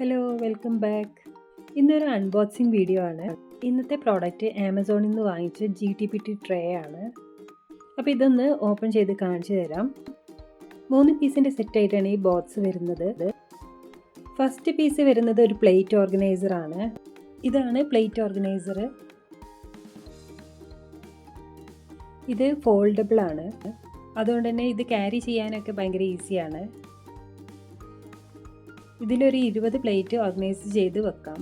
Hello welcome back ഇന്നൊരു unboxing video ആണ്. ഇന്നത്തെ പ്രോഡക്റ്റ് ആമസോണിൽ നിന്ന് വാങ്ങിച്ച G T P T tray ആണ്. അപ്പോൾ ഇതൊന്ന് ഓപ്പൺ ചെയ്ത് കാണിച്ചു തരാം. മൂന്ന് പീസിന്റെ സെറ്റായിട്ടാണ് ഈ ബോക്സ് വരുന്നത്. ഫസ്റ്റ് പീസ് വരുന്നത് ഒരു പ്ലേറ്റ് ഓർഗനൈസർ ആണ്. ഇതാണ് പ്ലേറ്റ് ഓർഗനൈസർ ഇത് ഫോൾഡബിൾ ആണ്. അതുകൊണ്ട് തന്നെ ഇത് ക്യാരി ചെയ്യാനൊക്കെ ഭയങ്കര ഈസിയാണ് ഇതിലൊരു ഇരുപത് പ്ലേറ്റ് ഓർഗനൈസ് ചെയ്ത് വെക്കാം.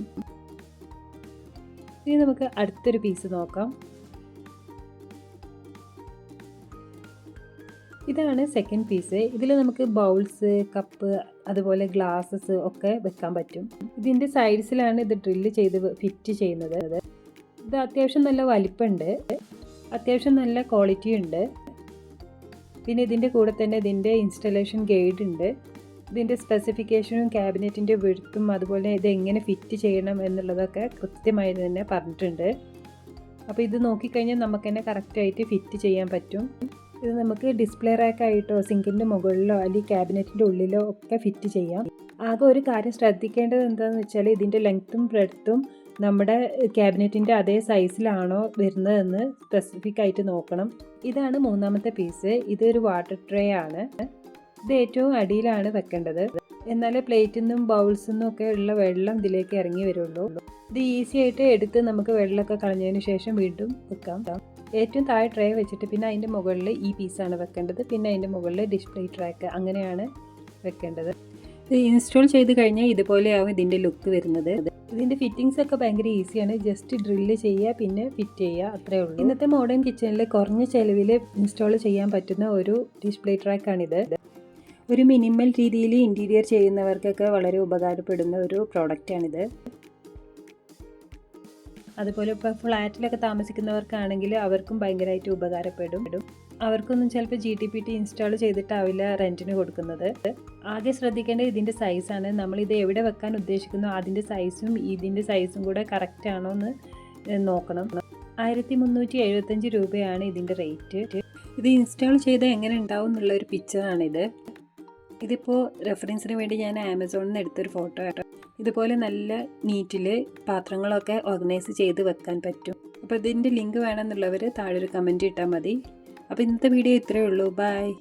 ഇനി നമുക്ക് അടുത്തൊരു പീസ് നോക്കാം. ഇതാണ് സെക്കൻഡ് പീസ് ഇതിൽ നമുക്ക് ബൗൾസ് കപ്പ് അതുപോലെ ഗ്ലാസസ് ഒക്കെ വെക്കാൻ പറ്റും. ഇതിന്റെ സൈഡ്സിലാണ് ഇത് ഡ്രില്ല് ചെയ്ത് ഫിറ്റ് ചെയ്യുന്നത്. ഇത് അത്യാവശ്യം നല്ല വലിപ്പമുണ്ട് അത്യാവശ്യം നല്ല ക്വാളിറ്റി ഉണ്ട്. പിന്നെ ഇതിന്റെ കൂടെ തന്നെ ഇതിന്റെ ഇൻസ്റ്റലേഷൻ ഗൈഡ് ഉണ്ട്. ഇതിന്റെ സ്പെസിഫിക്കേഷനും ക്യാബിനറ്റിന്റെ വെഴുത്തും അതുപോലെ ഇത് എങ്ങനെ ഫിറ്റ് ചെയ്യണം എന്നുള്ളതൊക്കെ കൃത്യമായി തന്നെ പറഞ്ഞിട്ടുണ്ട്. അപ്പോൾ ഇത് നോക്കിക്കഴിഞ്ഞാൽ നമുക്ക് തന്നെ കറക്റ്റായിട്ട് ഫിറ്റ് ചെയ്യാൻ പറ്റും. ഇത് നമുക്ക് ഡിസ്പ്ലേ റാക്കായിട്ടോ സിങ്കിന്റെ മുകളിലോ അല്ലെങ്കിൽ ക്യാബിനറ്റിന്റെ ഉള്ളിലോ ഒക്കെ ഫിറ്റ് ചെയ്യാം. ആകെ ഒരു കാര്യം ശ്രദ്ധിക്കേണ്ടത് എന്താണെന്ന് വെച്ചാൽ ഇതിന്റെ ലെങ്ത്തും ബ്രെഡ്ത്തും നമ്മുടെ ക്യാബിനറ്റിന്റെ അതേ സൈസിലാണോ വരുന്നതെന്ന് സ്പെസിഫിക് ആയിട്ട് നോക്കണം. ഇതാണ് മൂന്നാമത്തെ പീസ് ഇതൊരു വാട്ടർ ട്രേ ആണ്. ഇത് ഏറ്റവും അടിയിലാണ് വെക്കേണ്ടത്. എന്നാലേ പ്ലേറ്റിൽ നിന്നും ബൗൾസിൽ നിന്നും ഒക്കെ ഉള്ള വെള്ളം ഇതിലേക്ക് ഇറങ്ങി വരുള്ളൂ. ഇത് ഈസി ആയിട്ട് എടുത്ത് നമുക്ക് വെള്ളമൊക്കെ കളഞ്ഞതിന് ശേഷം വീണ്ടും വെക്കാം. ഏറ്റവും താഴെ ട്രേ വെച്ചിട്ട് പിന്നെ അതിന്റെ മുകളിൽ ഈ പീസാണ് വെക്കേണ്ടത്. പിന്നെ അതിന്റെ മുകളിൽ ഡിസ്പ്ലേ ട്രാക്ക് അങ്ങനെയാണ് വെക്കേണ്ടത്. ഇത് ഇൻസ്റ്റാൾ ചെയ്ത് കഴിഞ്ഞാൽ ഇതുപോലെയാവും ഇതിന്റെ ലുക്ക് വരുന്നത്. ഇതിന്റെ ഫിറ്റിങ്സ് ഒക്കെ ഭയങ്കര ഈസിയാണ് ജസ്റ്റ് ഡ്രില്ല് ചെയ്യുക പിന്നെ ഫിറ്റ് ചെയ്യുക അത്രേ ഉള്ളൂ. ഇന്നത്തെ മോഡേൺ കിച്ചണിൽ കുറഞ്ഞ ചെലവിൽ ഇൻസ്റ്റാൾ ചെയ്യാൻ പറ്റുന്ന ഒരു ഡിസ്പ്ലേ ട്രാക്കാണിത് ഒരു മിനിമൽ രീതിയിൽ ഇന്റീരിയർ ചെയ്യുന്നവർക്കൊക്കെ വളരെ ഉപകാരപ്പെടുന്ന ഒരു പ്രോഡക്റ്റാണിത് അതുപോലെ ഇപ്പോൾ ഫ്ലാറ്റിലൊക്കെ താമസിക്കുന്നവർക്കാണെങ്കിൽ അവർക്കും ഭയങ്കരമായിട്ട് ഉപകാരപ്പെടും. അവർക്കൊന്നും ചിലപ്പോൾ G T P T install ചെയ്തിട്ടാവില്ല റെന്റിന് കൊടുക്കുന്നത്. ആകെ ശ്രദ്ധിക്കേണ്ടത് ഇതിന്റെ സൈസാണ് നമ്മളിത് എവിടെ വെക്കാൻ ഉദ്ദേശിക്കുന്നു അതിന്റെ സൈസും ഇതിന്റെ സൈസും കൂടെ കറക്റ്റ് ആണോ എന്ന് നോക്കണം. ആയിരത്തി മുന്നൂറ്റി എഴുപത്തഞ്ച് രൂപയാണ് ഇതിന്റെ റേറ്റ് ഇത് ഇൻസ്റ്റാൾ ചെയ്ത് എങ്ങനെ ഉണ്ടാവും എന്നുള്ളൊരു പിക്ചറാണിത് ഇതിപ്പോൾ റെഫറൻസിന് വേണ്ടി ഞാൻ ആമസോണിൽ നിന്ന് എടുത്തൊരു ഫോട്ടോ ആട്ടോ. ഇതുപോലെ നല്ല നീറ്റിൽ പാത്രങ്ങളൊക്കെ ഓർഗനൈസ് ചെയ്ത് വെക്കാൻ പറ്റും. അപ്പോൾ ഇതിന്റെ ലിങ്ക് വേണമെന്നുള്ളവർ താഴെ ഒരു കമന്റ് ഇട്ടാൽ മതി. അപ്പോൾ ഇന്നത്തെ വീഡിയോ ഇത്രയേ ഉള്ളൂ. ബൈ